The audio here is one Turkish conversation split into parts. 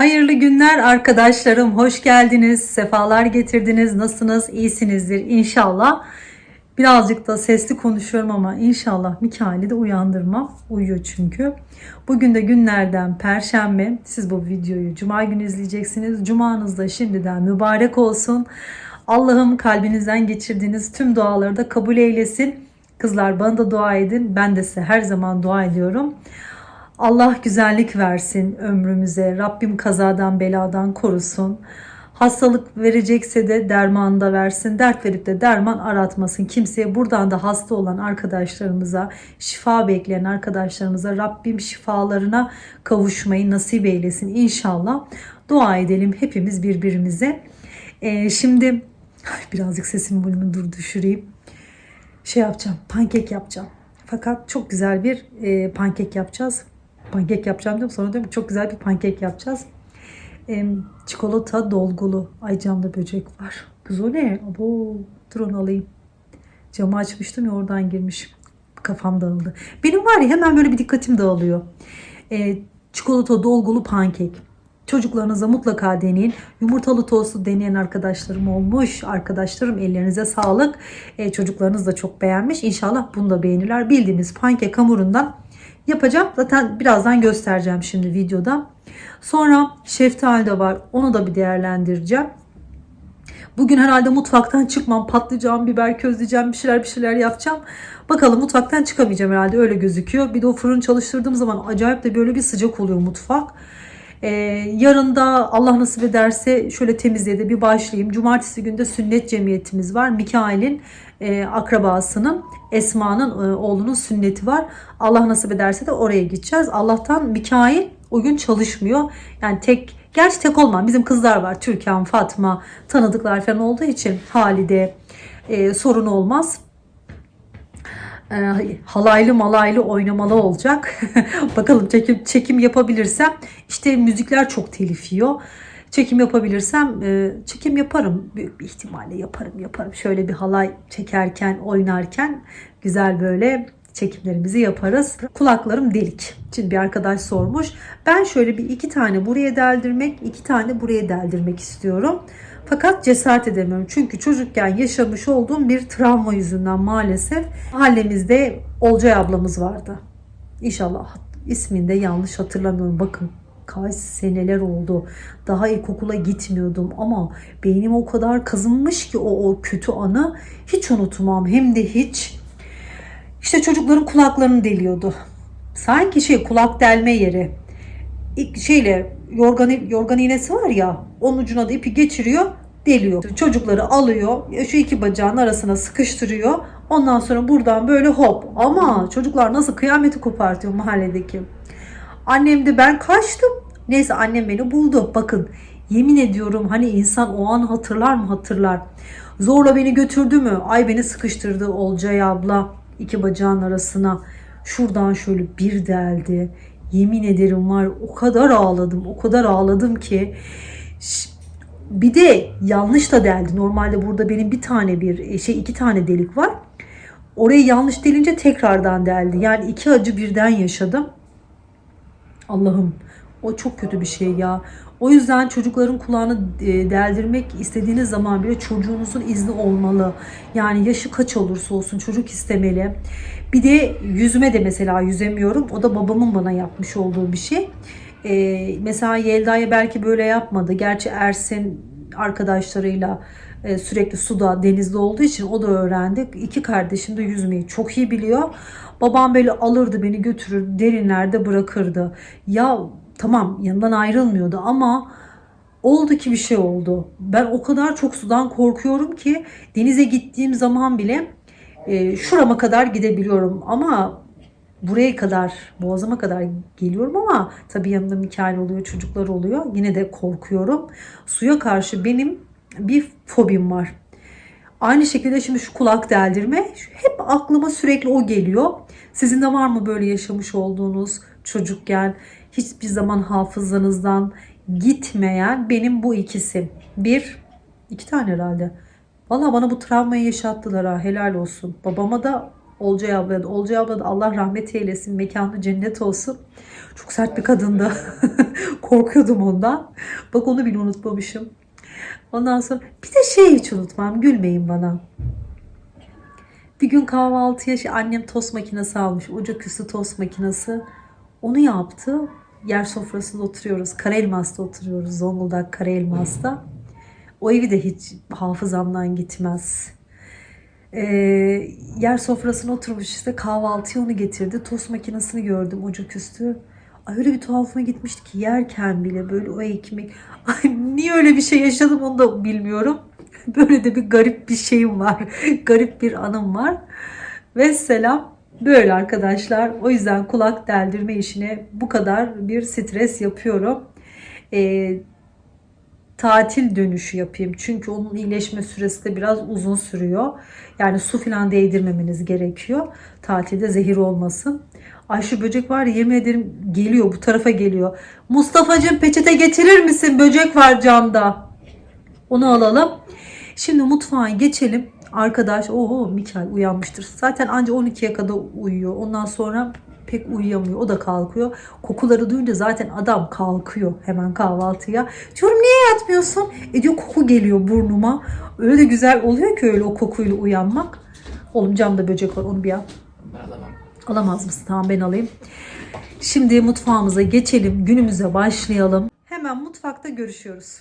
Hayırlı günler arkadaşlarım. Hoş geldiniz. Sefalar getirdiniz. Nasılsınız? İyisinizdir inşallah. Birazcık da sesli konuşuyorum ama inşallah Mikail'i de uyandırmam. Uyuyor çünkü. Bugün de günlerden Perşembe. Siz bu videoyu Cuma günü izleyeceksiniz. Cumanız da şimdiden mübarek olsun. Allah'ım kalbinizden geçirdiğiniz tüm duaları da kabul eylesin. Kızlar bana da dua edin. Ben de size her zaman dua ediyorum. Allah güzellik versin ömrümüze. Rabbim kazadan beladan korusun. Hastalık verecekse de derman da versin. Dert verip de derman aratmasın. Kimseye buradan da hasta olan arkadaşlarımıza, şifa bekleyen arkadaşlarımıza Rabbim şifalarına kavuşmayı nasip eylesin inşallah. Dua edelim hepimiz birbirimize. Ee, şimdi birazcık sesimin volümünü dur düşüreyim. Şey yapacağım, pankek yapacağım. Fakat çok güzel bir e, pankek yapacağız. Pankek yapacağım diyorum sonra diyorum çok güzel bir pankek yapacağız. E, çikolata dolgulu. Ay camda böcek var. Kız o ne? Abo, dur onu alayım. Camı açmıştım ya oradan girmiş. Kafam dağıldı. Benim var ya hemen böyle bir dikkatim dağılıyor. E, çikolata dolgulu pankek. Çocuklarınıza mutlaka deneyin. Yumurtalı tostu deneyen arkadaşlarım olmuş. Arkadaşlarım ellerinize sağlık. E, çocuklarınız da çok beğenmiş. İnşallah bunu da beğenirler. Bildiğimiz pankek hamurundan yapacağım. Zaten birazdan göstereceğim şimdi videoda. Sonra şeftali de var. Onu da bir değerlendireceğim. Bugün herhalde mutfaktan çıkmam. Patlıcan, biber közleyeceğim. Bir şeyler bir şeyler yapacağım. Bakalım mutfaktan çıkamayacağım herhalde. Öyle gözüküyor. Bir de o fırın çalıştırdığım zaman acayip de böyle bir sıcak oluyor mutfak. Ee, yarın da Allah nasip ederse şöyle temizliğe bir başlayayım. Cumartesi günde sünnet cemiyetimiz var. Mikail'in e, akrabasının Esma'nın e, oğlunun sünneti var. Allah nasip ederse de oraya gideceğiz. Allah'tan Mikail o gün çalışmıyor. Yani tek gerçi tek olmam. Bizim kızlar var. Türkan, Fatma tanıdıklar falan olduğu için Halide e, sorun olmaz halaylı malaylı oynamalı olacak. Bakalım çekim çekim yapabilirsem işte müzikler çok telif yiyor. Çekim yapabilirsem e, çekim yaparım. Büyük bir ihtimalle yaparım yaparım. Şöyle bir halay çekerken oynarken güzel böyle çekimlerimizi yaparız. Kulaklarım delik. Şimdi bir arkadaş sormuş. Ben şöyle bir iki tane buraya deldirmek, iki tane buraya deldirmek istiyorum. Fakat cesaret edemiyorum. Çünkü çocukken yaşamış olduğum bir travma yüzünden maalesef mahallemizde Olcay ablamız vardı. İnşallah ismini de yanlış hatırlamıyorum. Bakın kaç seneler oldu. Daha ilkokula gitmiyordum ama beynim o kadar kazınmış ki o, o kötü anı hiç unutmam. Hem de hiç. İşte çocukların kulaklarını deliyordu. Sanki şey kulak delme yeri. Şeyle yorgan, yorgan iğnesi var ya onun ucuna da ipi geçiriyor deliyor. Çocukları alıyor şu iki bacağın arasına sıkıştırıyor. Ondan sonra buradan böyle hop ama çocuklar nasıl kıyameti kopartıyor mahalledeki. Annem de ben kaçtım. Neyse annem beni buldu. Bakın yemin ediyorum hani insan o an hatırlar mı hatırlar. Zorla beni götürdü mü? Ay beni sıkıştırdı Olcay abla iki bacağın arasına. Şuradan şöyle bir deldi. Yemin ederim var o kadar ağladım o kadar ağladım ki bir de yanlış da deldi. Normalde burada benim bir tane bir şey iki tane delik var. Orayı yanlış delince tekrardan deldi. Yani iki acı birden yaşadım. Allah'ım o çok kötü bir şey ya. O yüzden çocukların kulağını e, deldirmek istediğiniz zaman bile çocuğunuzun izni olmalı. Yani yaşı kaç olursa olsun çocuk istemeli. Bir de yüzüme de mesela yüzemiyorum. O da babamın bana yapmış olduğu bir şey. Ee, mesela Yelda'ya belki böyle yapmadı. Gerçi Ersin arkadaşlarıyla e, sürekli suda, denizde olduğu için o da öğrendi. İki kardeşim de yüzmeyi çok iyi biliyor. Babam böyle alırdı beni götürür derinlerde bırakırdı. Ya tamam yanından ayrılmıyordu ama oldu ki bir şey oldu. Ben o kadar çok sudan korkuyorum ki denize gittiğim zaman bile e, şurama kadar gidebiliyorum ama buraya kadar boğazıma kadar geliyorum ama tabii yanımda Mikail oluyor çocuklar oluyor. Yine de korkuyorum. Suya karşı benim bir fobim var. Aynı şekilde şimdi şu kulak deldirme hep aklıma sürekli o geliyor. Sizin de var mı böyle yaşamış olduğunuz çocukken hiçbir zaman hafızanızdan gitmeyen benim bu ikisi bir iki tane herhalde. Valla bana bu travmayı yaşattılar ha helal olsun. Babama da Olcay abla da. Olcay abla da Allah rahmet eylesin. Mekanı cennet olsun. Çok sert bir kadındı. Korkuyordum ondan. Bak onu bile unutmamışım. Ondan sonra bir de şey hiç unutmam. Gülmeyin bana. Bir gün kahvaltıya şey, annem tost makinesi almış. Ocak üstü tost makinesi. Onu yaptı. Yer sofrasında oturuyoruz. Karaelmas'ta oturuyoruz. Zonguldak Karaelmas'ta. O evi de hiç hafızamdan gitmez. Ee, yer sofrasına oturmuş işte kahvaltıya onu getirdi. Tost makinesini gördüm ocak üstü. Ay öyle bir tuhafıma gitmişti ki yerken bile böyle o ekmek. Ay niye öyle bir şey yaşadım onu da bilmiyorum. Böyle de bir garip bir şeyim var. garip bir anım var. Ve selam. Böyle arkadaşlar. O yüzden kulak deldirme işine bu kadar bir stres yapıyorum. Ee, tatil dönüşü yapayım. Çünkü onun iyileşme süresi de biraz uzun sürüyor. Yani su falan değdirmemeniz gerekiyor. Tatilde zehir olmasın. Ay şu böcek var yemin ederim geliyor bu tarafa geliyor. Mustafa'cığım peçete getirir misin? Böcek var camda. Onu alalım. Şimdi mutfağa geçelim. Arkadaş oho Mikael uyanmıştır. Zaten anca 12'ye kadar uyuyor. Ondan sonra pek uyuyamıyor. O da kalkıyor. Kokuları duyunca zaten adam kalkıyor hemen kahvaltıya. Diyorum niye yatmıyorsun? E diyor koku geliyor burnuma. Öyle de güzel oluyor ki öyle o kokuyla uyanmak. Oğlum camda böcek var onu bir al. Alamam. Alamaz mısın? Tamam ben alayım. Şimdi mutfağımıza geçelim. Günümüze başlayalım. Hemen mutfakta görüşüyoruz.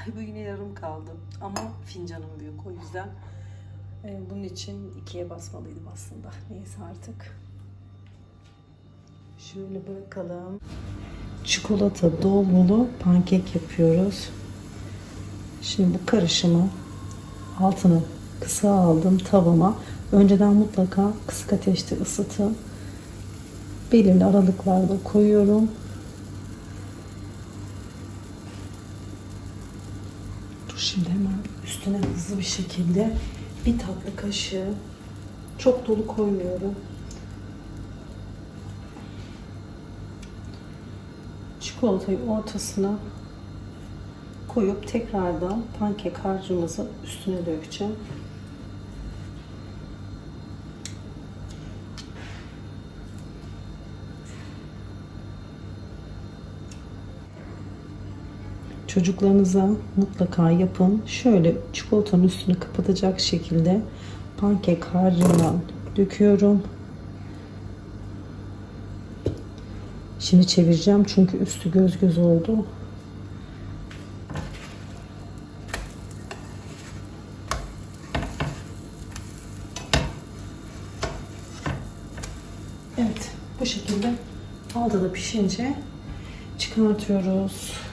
Ay bu yine yarım kaldı. Ama fincanım büyük o yüzden e, bunun için ikiye basmalıydım aslında. Neyse artık. Şöyle bırakalım. Çikolata dolgulu pankek yapıyoruz. Şimdi bu karışımı altını kısa aldım tavama. Önceden mutlaka kısık ateşte ısıtın. Belirli aralıklarda koyuyorum. Dur şimdi hemen üstüne hızlı bir şekilde bir tatlı kaşığı çok dolu koymuyorum. Çikolatayı ortasına koyup tekrardan pankek harcımızı üstüne dökeceğim. Çocuklarınıza mutlaka yapın. Şöyle çikolatanın üstünü kapatacak şekilde pankek harcından döküyorum. Şimdi çevireceğim çünkü üstü göz göz oldu. Evet, bu şekilde da pişince çıkartıyoruz.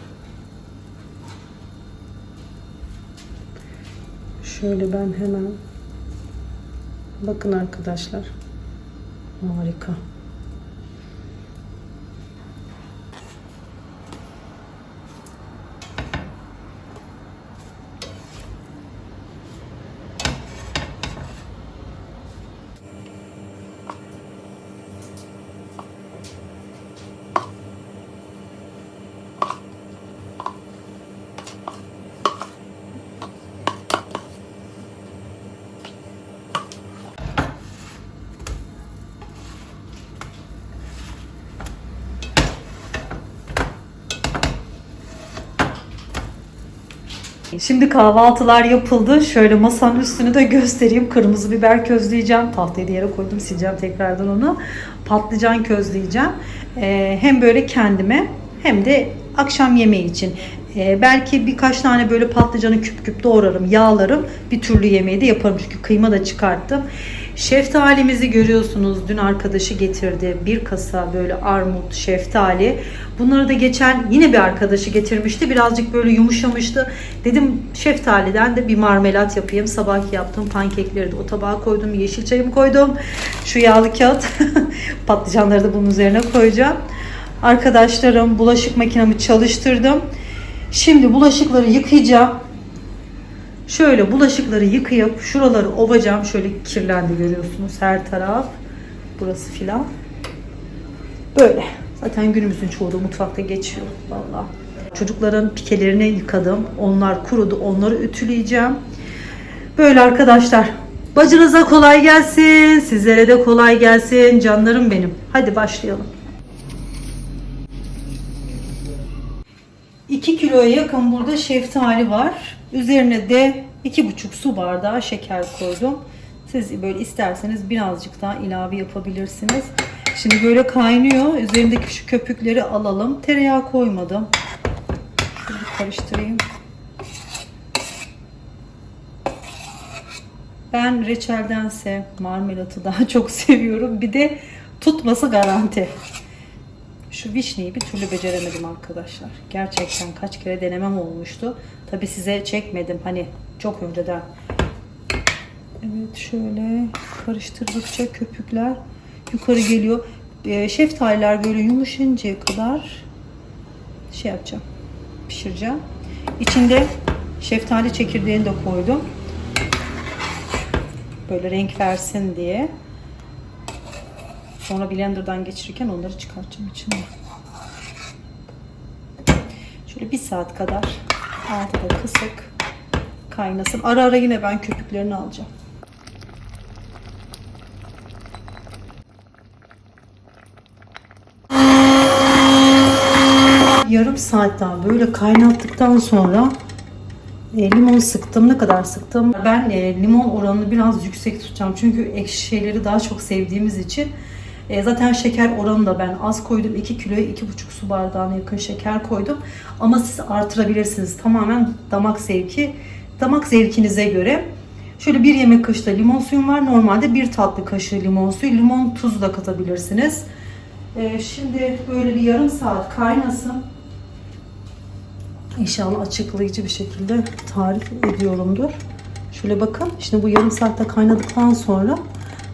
Şöyle ben hemen bakın arkadaşlar. Harika. Şimdi kahvaltılar yapıldı. Şöyle masanın üstünü de göstereyim. Kırmızı biber közleyeceğim. Tahtayı yere koydum. Sileceğim tekrardan onu. Patlıcan közleyeceğim. Ee, hem böyle kendime hem de akşam yemeği için. Ee, belki birkaç tane böyle patlıcanı küp küp doğrarım, yağlarım. Bir türlü yemeği de yaparım çünkü kıyma da çıkarttım. Şeftalimizi görüyorsunuz. Dün arkadaşı getirdi. Bir kasa böyle armut, şeftali. Bunları da geçen yine bir arkadaşı getirmişti. Birazcık böyle yumuşamıştı. Dedim şeftaliden de bir marmelat yapayım. Sabah yaptım pankekleri de o tabağa koydum. Yeşil çayımı koydum. Şu yağlı kağıt. Patlıcanları da bunun üzerine koyacağım. Arkadaşlarım bulaşık makinemi çalıştırdım. Şimdi bulaşıkları yıkayacağım. Şöyle bulaşıkları yıkayıp şuraları ovacağım. Şöyle kirlendi görüyorsunuz her taraf. Burası filan. Böyle. Zaten günümüzün çoğu da mutfakta geçiyor valla. Çocukların pikelerini yıkadım. Onlar kurudu. Onları ütüleyeceğim. Böyle arkadaşlar. Bacınıza kolay gelsin. Sizlere de kolay gelsin. Canlarım benim. Hadi başlayalım. 2 kiloya yakın burada şeftali var. Üzerine de 2,5 su bardağı şeker koydum. Siz böyle isterseniz birazcık daha ilave yapabilirsiniz. Şimdi böyle kaynıyor. Üzerindeki şu köpükleri alalım. Tereyağı koymadım. Şöyle karıştırayım. Ben reçeldense marmelatı daha çok seviyorum. Bir de tutması garanti. Şu vişneyi bir türlü beceremedim arkadaşlar. Gerçekten kaç kere denemem olmuştu. Tabi size çekmedim hani çok önceden. Evet şöyle karıştırdıkça köpükler yukarı geliyor. Ee, Şeftaliler böyle yumuşayıncaya kadar şey yapacağım. Pişireceğim. İçinde şeftali çekirdeğini de koydum. Böyle renk versin diye. Sonra blenderdan geçirirken onları çıkartacağım içine. Şöyle bir saat kadar altta kısık kaynasın. Ara ara yine ben köpüklerini alacağım. Yarım saat daha böyle kaynattıktan sonra e, limon sıktım. Ne kadar sıktım? Ben e, limon oranını biraz yüksek tutacağım. Çünkü ekşi şeyleri daha çok sevdiğimiz için. E, zaten şeker oranı da ben az koydum. 2 kiloya 2,5 su bardağına yakın şeker koydum. Ama siz artırabilirsiniz. Tamamen damak zevki. Damak zevkinize göre. Şöyle bir yemek kaşığı da limon suyum var. Normalde bir tatlı kaşığı limon suyu. Limon tuzu da katabilirsiniz. E, şimdi böyle bir yarım saat kaynasın. İnşallah açıklayıcı bir şekilde tarif ediyorumdur. Şöyle bakın. Şimdi bu yarım saatte kaynadıktan sonra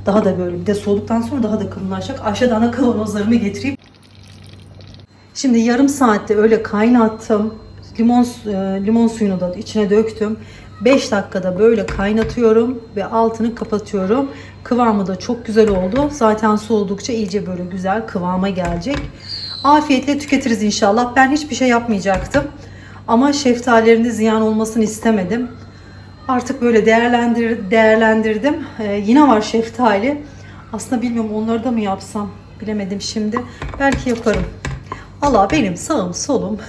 daha da böyle bir de soğuduktan sonra daha da kalınlaşacak. Aşağıdan da kavanozlarımı getireyim. Şimdi yarım saatte öyle kaynattım. Limon e, limon suyunu da içine döktüm. 5 dakikada böyle kaynatıyorum ve altını kapatıyorum. Kıvamı da çok güzel oldu. Zaten soğudukça iyice böyle güzel kıvama gelecek. Afiyetle tüketiriz inşallah. Ben hiçbir şey yapmayacaktım. Ama şeftalilerin de ziyan olmasını istemedim. Artık böyle değerlendir, değerlendirdim. Ee, yine var şeftali. Aslında bilmiyorum onları da mı yapsam bilemedim şimdi. Belki yaparım. Allah benim sağım solum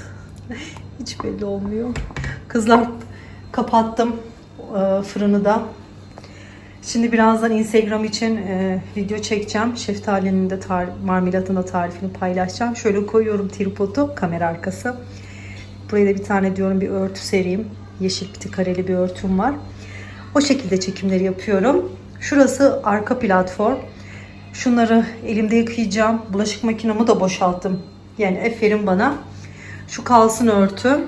hiç belli olmuyor. Kızlar kapattım e, fırını da. Şimdi birazdan Instagram için e, video çekeceğim. Şeftalinin de tar marmelatın da tarifini paylaşacağım. Şöyle koyuyorum tripodu kamera arkası. Buraya da bir tane diyorum bir örtü sereyim. Yeşil piti kareli bir örtüm var. O şekilde çekimleri yapıyorum. Şurası arka platform. Şunları elimde yıkayacağım. Bulaşık makinamı da boşalttım. Yani aferin bana. Şu kalsın örtü.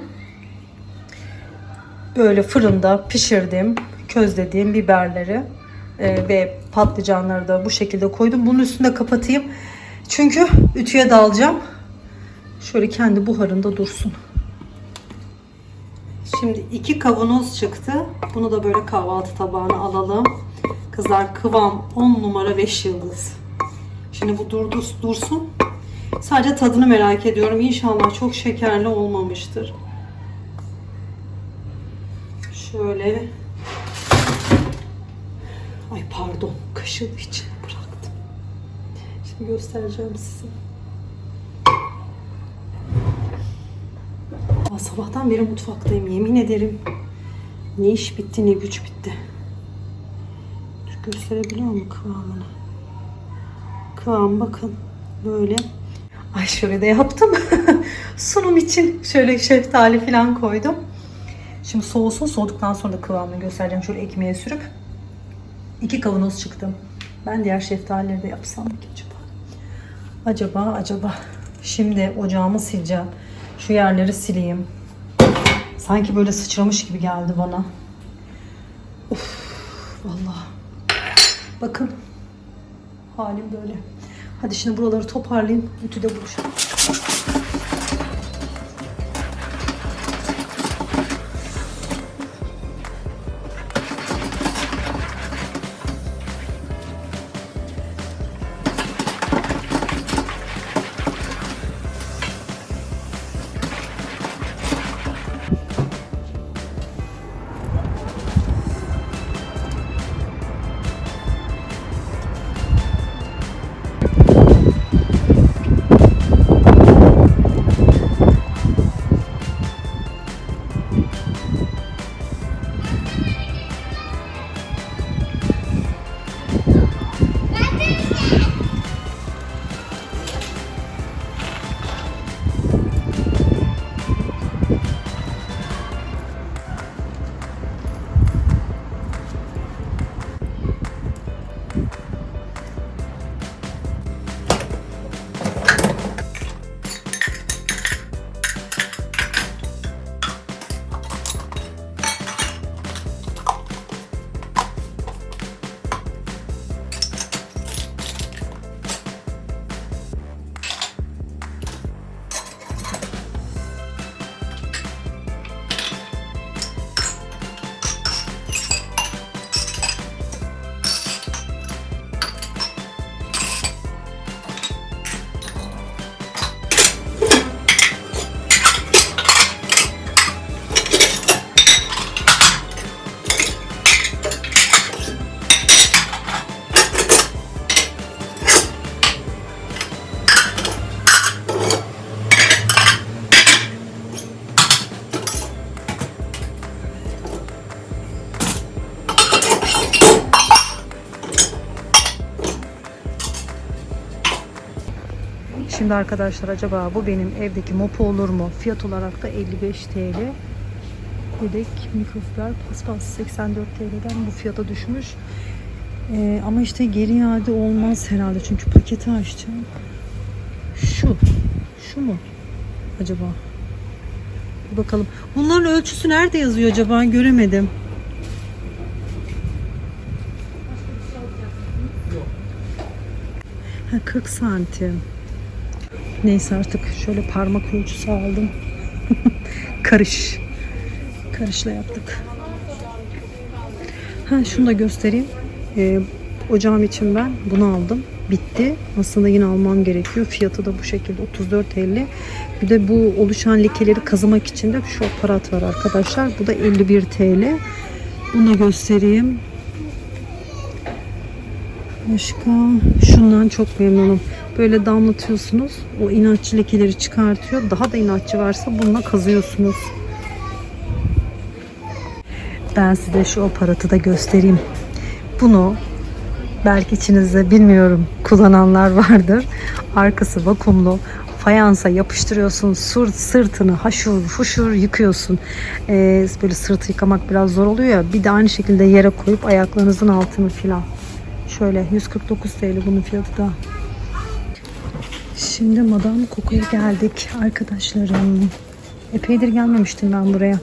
Böyle fırında pişirdim. Közlediğim biberleri e, ve patlıcanları da bu şekilde koydum. Bunun üstünde kapatayım. Çünkü ütüye dalacağım. Şöyle kendi buharında dursun. Şimdi iki kavanoz çıktı. Bunu da böyle kahvaltı tabağına alalım. Kızlar kıvam 10 numara 5 yıldız. Şimdi bu durdu, dursun. Sadece tadını merak ediyorum. İnşallah çok şekerli olmamıştır. Şöyle. Ay pardon. Kaşığı içine bıraktım. Şimdi göstereceğim size. Aa, sabahtan beri mutfaktayım yemin ederim. Ne iş bitti ne güç bitti. Dur, gösterebiliyor mu kıvamını? Kıvam bakın böyle. Ay şöyle de yaptım. Sunum için şöyle şeftali falan koydum. Şimdi soğusun soğuduktan sonra da kıvamını göstereceğim. Şöyle ekmeğe sürüp iki kavanoz çıktım. Ben diğer şeftalileri de yapsam mı acaba? Acaba acaba. Şimdi ocağımı sileceğim. Şu yerleri sileyim. Sanki böyle sıçramış gibi geldi bana. Of vallahi. Bakın halim böyle. Hadi şimdi buraları toparlayayım. Ütüde buluşalım. Şimdi arkadaşlar acaba bu benim evdeki mopu olur mu? Fiyat olarak da 55 TL. Yedek mikrofiber paspas 84 TL'den bu fiyata düşmüş. Ee, ama işte geri iade olmaz herhalde çünkü paketi açacağım. Şu. Şu mu? Acaba? Bir bakalım. Bunların ölçüsü nerede yazıyor acaba? Göremedim. Ha, 40 santim. Neyse artık şöyle parmak ölçüsü aldım. Karış. Karışla yaptık. Ha şunu da göstereyim. Ee, ocağım için ben bunu aldım. Bitti. Aslında yine almam gerekiyor. Fiyatı da bu şekilde 34.50. Bir de bu oluşan lekeleri kazımak için de şu aparat var arkadaşlar. Bu da 51 TL. Bunu göstereyim. Başka şundan çok memnunum. Böyle damlatıyorsunuz. O inatçı lekeleri çıkartıyor. Daha da inatçı varsa bununla kazıyorsunuz. Ben size şu aparatı da göstereyim. Bunu belki içinizde bilmiyorum kullananlar vardır. Arkası vakumlu. Fayansa yapıştırıyorsun. Sırt, sırtını haşur huşur yıkıyorsun. Ee, böyle sırtı yıkamak biraz zor oluyor ya. Bir de aynı şekilde yere koyup ayaklarınızın altını filan. Şöyle 149 TL bunun fiyatı da. Şimdi Madame Coco'ya geldik arkadaşlarım. Epeydir gelmemiştim ben buraya.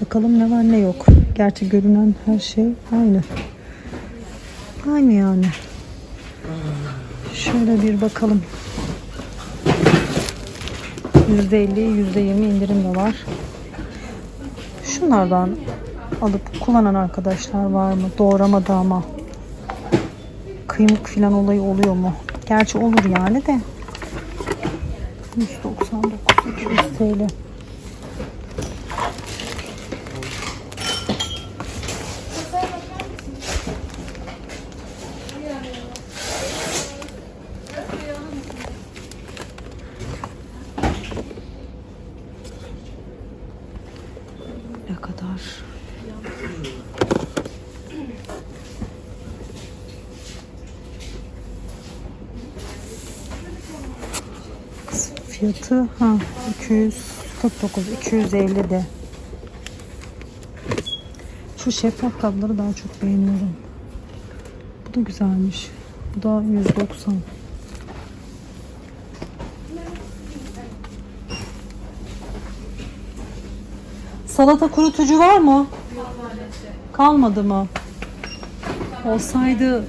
Bakalım ne var ne yok. Gerçi görünen her şey aynı. Aynı yani. Şöyle bir bakalım. %50, %20 indirim de var. Şunlardan alıp kullanan arkadaşlar var mı? Doğramadı ama. Kıymık falan olayı oluyor mu? Gerçi olur yani de. 199 200 TL. Ne kadar? Fiyatı ha 249 250 de. Şu şeffaf kabları daha çok beğeniyorum. Bu da güzelmiş. Bu da 190. Salata kurutucu var mı? Kalmadı mı? Olsaydı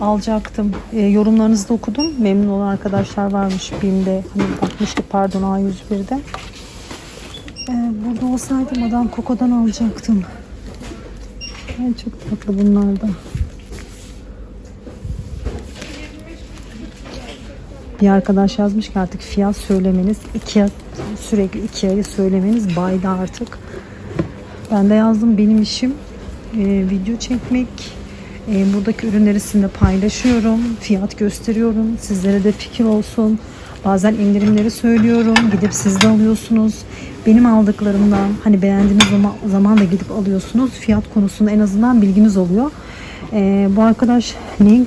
alacaktım. E, yorumlarınızı da okudum. Memnun olan arkadaşlar varmış BİM'de. Hani bakmıştık pardon A101'de. E, burada olsaydı Madame Coco'dan alacaktım. Ay çok tatlı bunlar da. Bir arkadaş yazmış ki artık fiyat söylemeniz iki sürekli iki ayı söylemeniz baydı artık. Ben de yazdım benim işim e, video çekmek. E, buradaki ürünleri sizinle paylaşıyorum. Fiyat gösteriyorum. Sizlere de fikir olsun. Bazen indirimleri söylüyorum. Gidip siz de alıyorsunuz. Benim aldıklarımdan hani beğendiğiniz zaman, zaman da gidip alıyorsunuz. Fiyat konusunda en azından bilginiz oluyor. E, bu arkadaş ne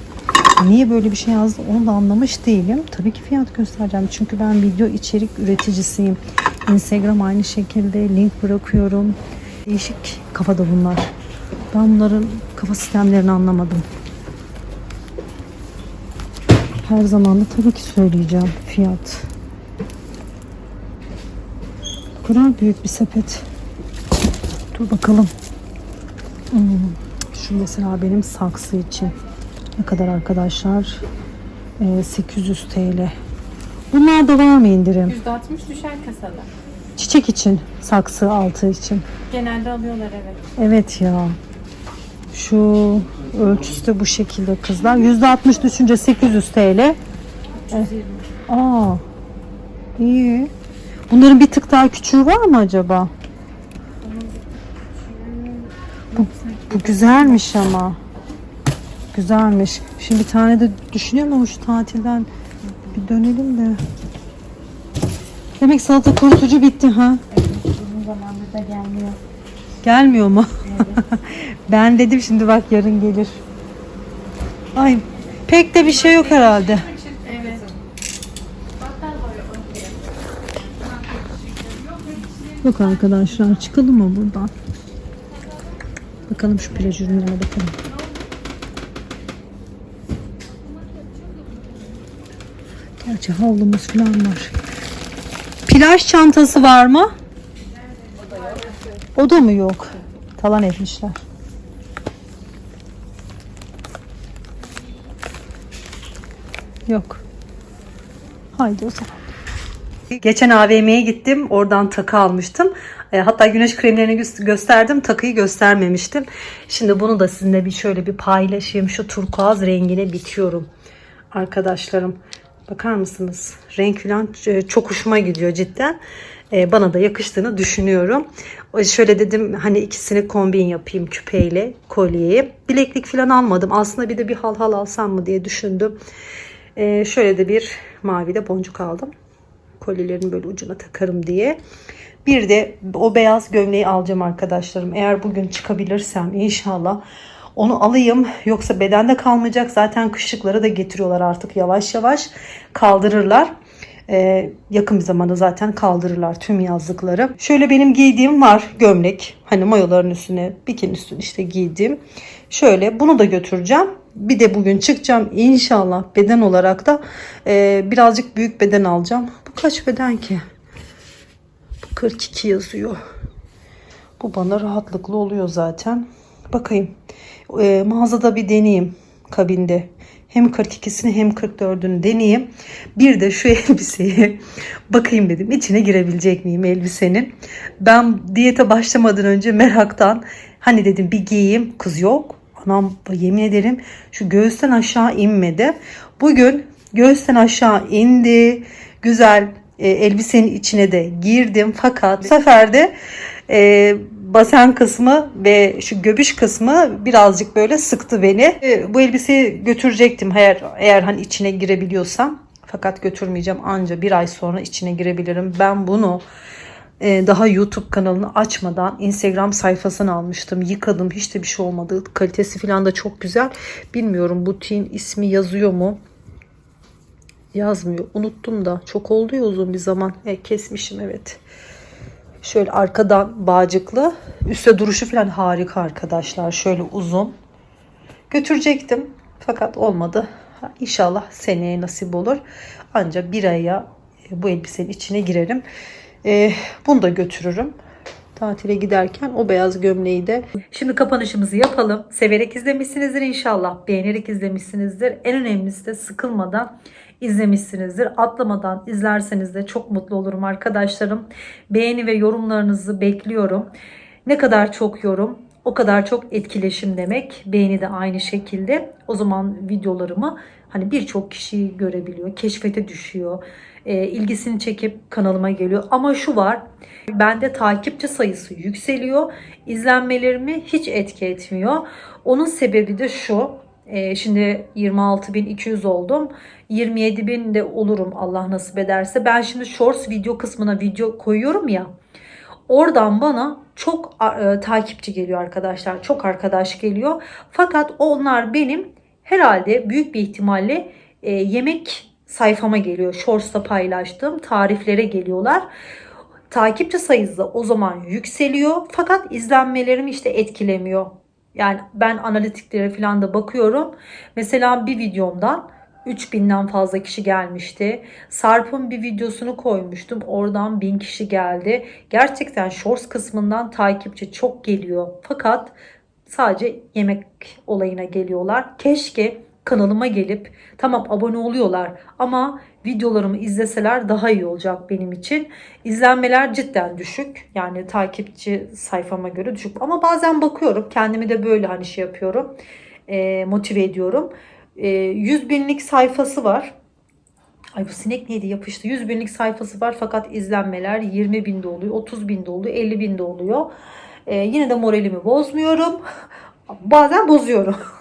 Niye böyle bir şey yazdı onu da anlamış değilim. Tabii ki fiyat göstereceğim. Çünkü ben video içerik üreticisiyim. Instagram aynı şekilde link bırakıyorum. Değişik kafada bunlar. Ben bunların kafa sistemlerini anlamadım. Her zaman da tabii ki söyleyeceğim fiyat. Bu kadar büyük bir sepet. Dur bakalım. Hmm. Şu mesela benim saksı için. Ne kadar arkadaşlar? Ee, 800 TL. Bunlar da var mı indirim? %60 düşer kasada. Çiçek için, saksı altı için. Genelde alıyorlar evet. Evet ya. Şu ölçüsü de bu şekilde kızlar. %60 düşünce 800 TL. 320. Aa. İyi. Bunların bir tık daha küçüğü var mı acaba? Bu, bu güzelmiş ama. Güzelmiş. Şimdi bir tane de düşünüyorum ama şu tatilden bir dönelim de. Demek salata kurutucu bitti ha? Uzun zamandır da gelmiyor. Gelmiyor mu? ben dedim şimdi bak yarın gelir. Ay pek de bir şey yok herhalde. Yok arkadaşlar çıkalım mı buradan? Bakalım şu plaj ürünlerine bakalım. Gerçi havlumuz falan var. Plaj çantası var mı? O da mı yok? Talan etmişler. Yok. Haydi o zaman. Geçen AVM'ye gittim. Oradan takı almıştım. E, hatta güneş kremlerini gö- gösterdim. Takıyı göstermemiştim. Şimdi bunu da sizinle bir şöyle bir paylaşayım. Şu turkuaz rengine bitiyorum. Arkadaşlarım bakar mısınız? Renk falan ç- çok hoşuma gidiyor cidden. E, bana da yakıştığını düşünüyorum. Şöyle dedim hani ikisini kombin yapayım küpeyle kolyeyi. Bileklik falan almadım. Aslında bir de bir hal hal alsam mı diye düşündüm. E, şöyle de bir mavi de boncuk aldım kolyelerin böyle ucuna takarım diye. Bir de o beyaz gömleği alacağım arkadaşlarım. Eğer bugün çıkabilirsem inşallah onu alayım. Yoksa bedende kalmayacak. Zaten kışlıkları da getiriyorlar artık yavaş yavaş. Kaldırırlar. Ee, yakın bir zamanda zaten kaldırırlar tüm yazlıkları. Şöyle benim giydiğim var gömlek. Hani mayoların üstüne bikini üstüne işte giydiğim. Şöyle bunu da götüreceğim. Bir de bugün çıkacağım inşallah beden olarak da e, birazcık büyük beden alacağım. Bu kaç beden ki? Bu 42 yazıyor. Bu bana rahatlıklı oluyor zaten. Bakayım. E, mağazada bir deneyeyim kabinde. Hem 42'sini hem 44'ünü deneyeyim. Bir de şu elbiseyi bakayım dedim. İçine girebilecek miyim elbisenin? Ben diyete başlamadan önce meraktan hani dedim bir giyeyim. Kız yok. Anam yemin ederim şu göğüsten aşağı inmedi. Bugün göğüsten aşağı indi. Güzel e, elbisenin içine de girdim. Fakat bu sefer de e, basen kısmı ve şu göbüş kısmı birazcık böyle sıktı beni. E, bu elbiseyi götürecektim eğer eğer hani içine girebiliyorsam. Fakat götürmeyeceğim anca bir ay sonra içine girebilirim. Ben bunu e, daha YouTube kanalını açmadan Instagram sayfasını almıştım. Yıkadım. Hiç de bir şey olmadı. Kalitesi falan da çok güzel. Bilmiyorum butiğin ismi yazıyor mu? yazmıyor. Unuttum da çok oldu ya uzun bir zaman. E, kesmişim evet. Şöyle arkadan bağcıklı. Üste duruşu falan harika arkadaşlar. Şöyle uzun. Götürecektim. Fakat olmadı. İnşallah seneye nasip olur. Ancak bir aya e, bu elbisenin içine girerim. E, bunu da götürürüm. Tatile giderken o beyaz gömleği de. Şimdi kapanışımızı yapalım. Severek izlemişsinizdir inşallah. Beğenerek izlemişsinizdir. En önemlisi de sıkılmadan izlemişsinizdir. Atlamadan izlerseniz de çok mutlu olurum arkadaşlarım. Beğeni ve yorumlarınızı bekliyorum. Ne kadar çok yorum o kadar çok etkileşim demek. Beğeni de aynı şekilde. O zaman videolarımı hani birçok kişi görebiliyor, keşfete düşüyor. e, ilgisini çekip kanalıma geliyor. Ama şu var. Bende takipçi sayısı yükseliyor. İzlenmelerimi hiç etki etmiyor. Onun sebebi de şu. E, şimdi 26.200 oldum. 27.000 de olurum Allah nasip ederse. Ben şimdi shorts video kısmına video koyuyorum ya. Oradan bana çok e, takipçi geliyor arkadaşlar. Çok arkadaş geliyor. Fakat onlar benim herhalde büyük bir ihtimalle e, yemek sayfama geliyor. Shorts'ta paylaştığım tariflere geliyorlar. Takipçi sayısı o zaman yükseliyor. Fakat izlenmelerim işte etkilemiyor. Yani ben analitiklere falan da bakıyorum. Mesela bir videomdan 3000'den fazla kişi gelmişti. Sarp'ın bir videosunu koymuştum. Oradan 1000 kişi geldi. Gerçekten shorts kısmından takipçi çok geliyor. Fakat sadece yemek olayına geliyorlar. Keşke kanalıma gelip tamam abone oluyorlar ama videolarımı izleseler daha iyi olacak benim için. İzlenmeler cidden düşük. Yani takipçi sayfama göre düşük. Ama bazen bakıyorum. Kendimi de böyle hani şey yapıyorum. e, motive ediyorum. E, 100 binlik sayfası var. Ay bu sinek neydi yapıştı. 100 binlik sayfası var fakat izlenmeler 20 binde oluyor, 30 binde oluyor, 50 binde oluyor. E, yine de moralimi bozmuyorum. Bazen bozuyorum.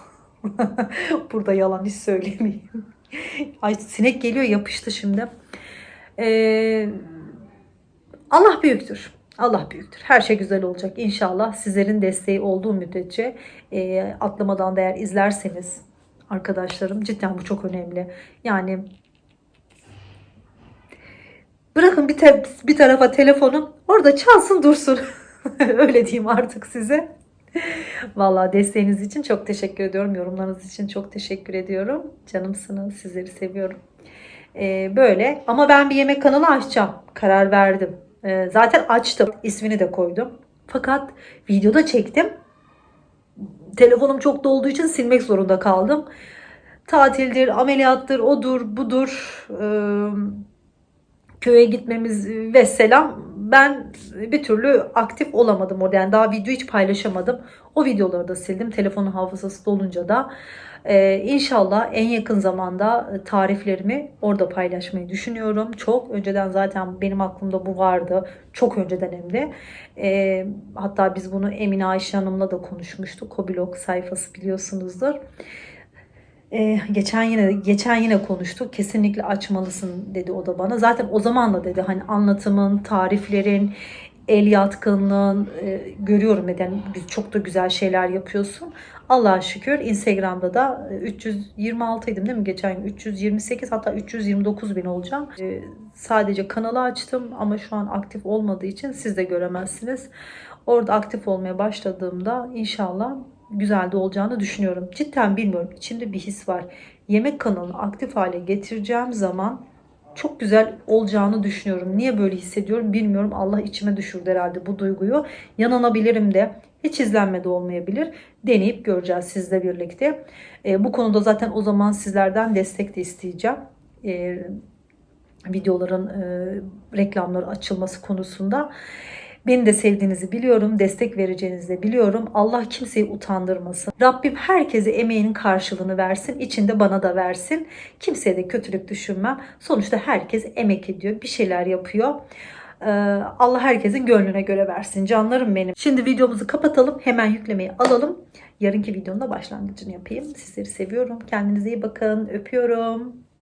Burada yalan hiç söylemeyeyim. Ay sinek geliyor yapıştı şimdi. Ee, Allah büyüktür. Allah büyüktür. Her şey güzel olacak inşallah. Sizlerin desteği olduğu müddetçe e, atlamadan da eğer izlerseniz arkadaşlarım cidden bu çok önemli. Yani bırakın bir, te- bir tarafa telefonu orada çalsın dursun. Öyle diyeyim artık size. Vallahi desteğiniz için çok teşekkür ediyorum. Yorumlarınız için çok teşekkür ediyorum. Canımsınız. Sizleri seviyorum. Ee, böyle. Ama ben bir yemek kanalı açacağım. Karar verdim. Ee, zaten açtım. İsmini de koydum. Fakat videoda çektim. Telefonum çok dolduğu için silmek zorunda kaldım. Tatildir, ameliyattır, odur, budur. Ee, köye gitmemiz ve selam ben bir türlü aktif olamadım orada. Yani daha video hiç paylaşamadım. O videoları da sildim. Telefonun hafızası dolunca da. Ee, inşallah en yakın zamanda tariflerimi orada paylaşmayı düşünüyorum. Çok önceden zaten benim aklımda bu vardı. Çok önceden hem de. Ee, hatta biz bunu Emine Ayşe Hanım'la da konuşmuştuk. Kobilog sayfası biliyorsunuzdur. Ee, geçen yine geçen yine konuştuk. Kesinlikle açmalısın dedi o da bana. Zaten o zaman da dedi hani anlatımın, tariflerin, el yatkınlığın e, görüyorum neden biz çok da güzel şeyler yapıyorsun. Allah'a şükür Instagram'da da e, 326 idim değil mi geçen gün 328 hatta 329 bin olacağım. E, sadece kanalı açtım ama şu an aktif olmadığı için siz de göremezsiniz. Orada aktif olmaya başladığımda inşallah güzel de olacağını düşünüyorum. Cidden bilmiyorum. İçimde bir his var. Yemek kanalını aktif hale getireceğim zaman çok güzel olacağını düşünüyorum. Niye böyle hissediyorum bilmiyorum. Allah içime düşürdü herhalde bu duyguyu. Yanılabilirim de. Hiç izlenme de olmayabilir. Deneyip göreceğiz sizle birlikte. E, bu konuda zaten o zaman sizlerden destek de isteyeceğim. E, videoların e, reklamları açılması konusunda. Beni de sevdiğinizi biliyorum, destek vereceğinizi de biliyorum. Allah kimseyi utandırmasın. Rabbim herkese emeğinin karşılığını versin, içinde bana da versin. Kimseye de kötülük düşünmem. Sonuçta herkes emek ediyor, bir şeyler yapıyor. Ee, Allah herkesin gönlüne göre versin. Canlarım benim. Şimdi videomuzu kapatalım. Hemen yüklemeyi alalım. Yarınki videonun da başlangıcını yapayım. Sizleri seviyorum. Kendinize iyi bakın. Öpüyorum.